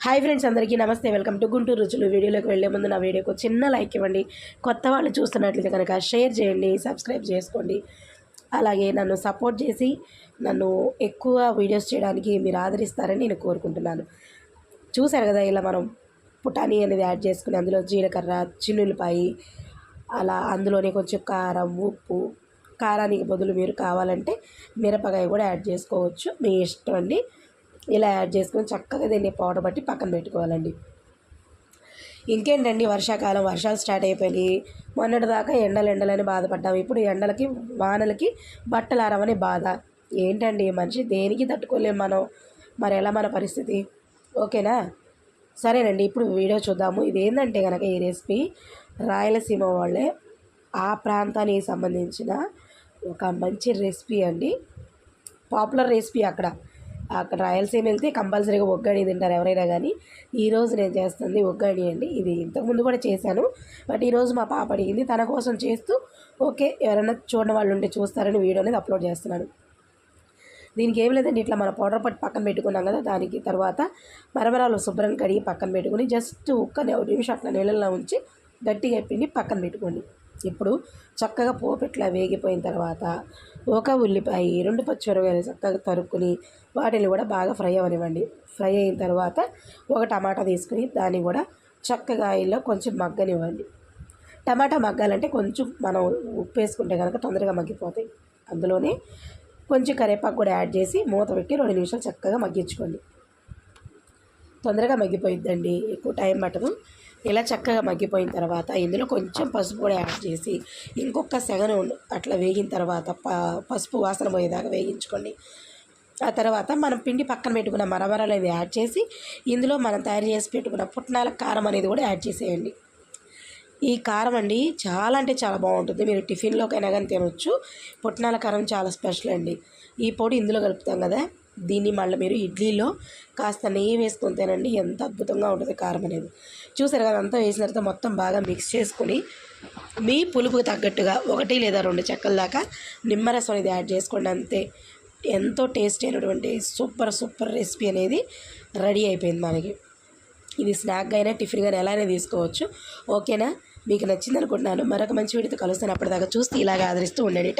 Hi friends అందరికీ నమస్తే welcome to Guntur రుచులు. వీడియోలోకి వెళ్ళే ముందు నా వీడియోకి చిన్న లైక్ ఇవ్వండి. కొత్త వాళ్ళు చూస్తున్నట్లయితే కనుక షేర్ చేయండి సబ్స్క్రైబ్ చేసుకోండి. అలాగే నన్ను సపోర్ట్ చేసి నన్ను ఎక్కువ వీడియోస్ చేయడానికి మీరు ఆదరిస్తారని నేను కోరుకుంటున్నాను. చూశారు కదా ఇలా మనం పుటానీ అనేది యాడ్ చేసుకుని అందులో జీలకర్ర చిన్నులపాయి అలా అందులోనే కొంచెం కారం ఉప్పు కారానికి బదులు మీరు కావాలంటే మిరపకాయ కూడా యాడ్ చేసుకోవచ్చు. మీ ఇష్టం అండి. ఇలా యాడ్ చేసుకొని చక్కగా దీన్ని పౌడర్ బట్టి పక్కన పెట్టుకోవాలండి. ఇంకేంటండి వర్షాకాలం? వర్షాలు స్టార్ట్ అయిపోయినాయి. మొన్నటి దాకా ఎండలు ఎండలని బాధపడ్డాం. ఇప్పుడు ఎండలకి వానలకి బట్టలు ఆరవని బాధ. ఏంటండి మనిషి? దేనికి తట్టుకోలేం మనం? మరి ఎలా మన పరిస్థితి? ఓకేనా? సరేనండి ఇప్పుడు వీడియో చూద్దాము. ఇది ఏంటంటే కనుక ఈ రెసిపీ రాయలసీమ వాళ్ళే ఆ ప్రాంతానికి సంబంధించిన ఒక మంచి రెసిపీ అండి. పాపులర్ రెసిపీ అక్కడ. అక్కడ రాయలసీమ వెళ్తే కంపల్సరీగా ఒగ్గడి తింటారు ఎవరైనా కానీ. ఈరోజు నేను చేస్తుంది ఒగ్గడి అండి. ఇది ఇంతకుముందు కూడా చేశాను. బట్ ఈరోజు మా పాప అడిగింది తన కోసం చేస్తూ ఓకే ఎవరైనా చూడని వాళ్ళు ఉంటే చూస్తారని వీడియో అనేది అప్లోడ్ చేస్తున్నాను. దీనికి ఏం లేదండి ఇట్లా మన పౌడర్ పట్టి పక్కన పెట్టుకున్నాం కదా దానికి తర్వాత మరమరాలు శుభ్రం కడిగి పక్కన పెట్టుకుని జస్ట్ ఒక్క నిమిషం అట్లా నీళ్ళల్లో ఉంచి గట్టిగా పిండి పక్కన పెట్టుకోండి. ఇప్పుడు చక్కగా పోపు వేగిపోయిన తర్వాత ఒక ఉల్లిపాయ రెండు పచ్చిమిరపకాయలు చక్కగా తరుక్కుని వాటిని కూడా బాగా ఫ్రై అవనివ్వండి. ఫ్రై అయిన తర్వాత ఒక టమాటా తీసుకుని దాన్ని కూడా చక్కగా ఆయిల్లో కొంచెం మగ్గనివ్వండి. టమాటా మగ్గాలంటే కొంచెం మనం ఉప్పు వేసుకుంటే కనుక తొందరగా మగ్గిపోతాయి. అందులోనే కొంచెం కరివేపాకు కూడా యాడ్ చేసి మూత పెట్టి రెండు నిమిషాలు చక్కగా మగ్గించుకోండి. తొందరగా మగ్గిపోయిద్దండి. ఎక్కువ టైం పట్టదు. ఇలా చక్కగా మగ్గిపోయిన తర్వాత ఇందులో కొంచెం పసుపు కూడా యాడ్ చేసి ఇంకొక సెగను అట్లా వేగిన తర్వాత ప పసుపు వాసన పోయేదాకా వేగించుకోండి. ఆ తర్వాత మనం పిండి పక్కన పెట్టుకున్న మరమరాలు అనేది యాడ్ చేసి ఇందులో మనం తయారు చేసి పెట్టుకున్న పుట్నాల కారం అనేది కూడా యాడ్ చేసేయండి. ఈ కారం అండి చాలా అంటే చాలా బాగుంటుంది. మీరు టిఫిన్లోకైనా కానీ తినొచ్చు. పుట్నాల కారం చాలా స్పెషల్ అండి. ఈ పొడి ఇందులో కలుపుతాం కదా. దీన్ని మళ్ళీ మీరు ఇడ్లీలో కాస్త నెయ్యి వేసుకొని తినండి. ఎంత అద్భుతంగా ఉంటుంది కారం అనేది. చూసారు కదా అంతా వేసిన తర్వాత మొత్తం బాగా మిక్స్ చేసుకొని మీ పులుపుకు తగ్గట్టుగా ఒకటి లేదా రెండు చెక్కల దాకా నిమ్మరసం అనేది యాడ్ చేసుకోండి అంతే. ఎంతో టేస్ట్ అయినటువంటి సూపర్ సూపర్ రెసిపీ అనేది రెడీ అయిపోయింది మనకి. ఇది స్నాక్ అయినా టిఫిన్ కానీ ఎలా అయినా తీసుకోవచ్చు. ఓకేనా? మీకు నచ్చింది అనుకుంటున్నాను. మరొక మంచి వీడితో కలుస్తాను. అప్పటిదాకా చూస్తే ఇలాగ ఆదరిస్తూ ఉండండి.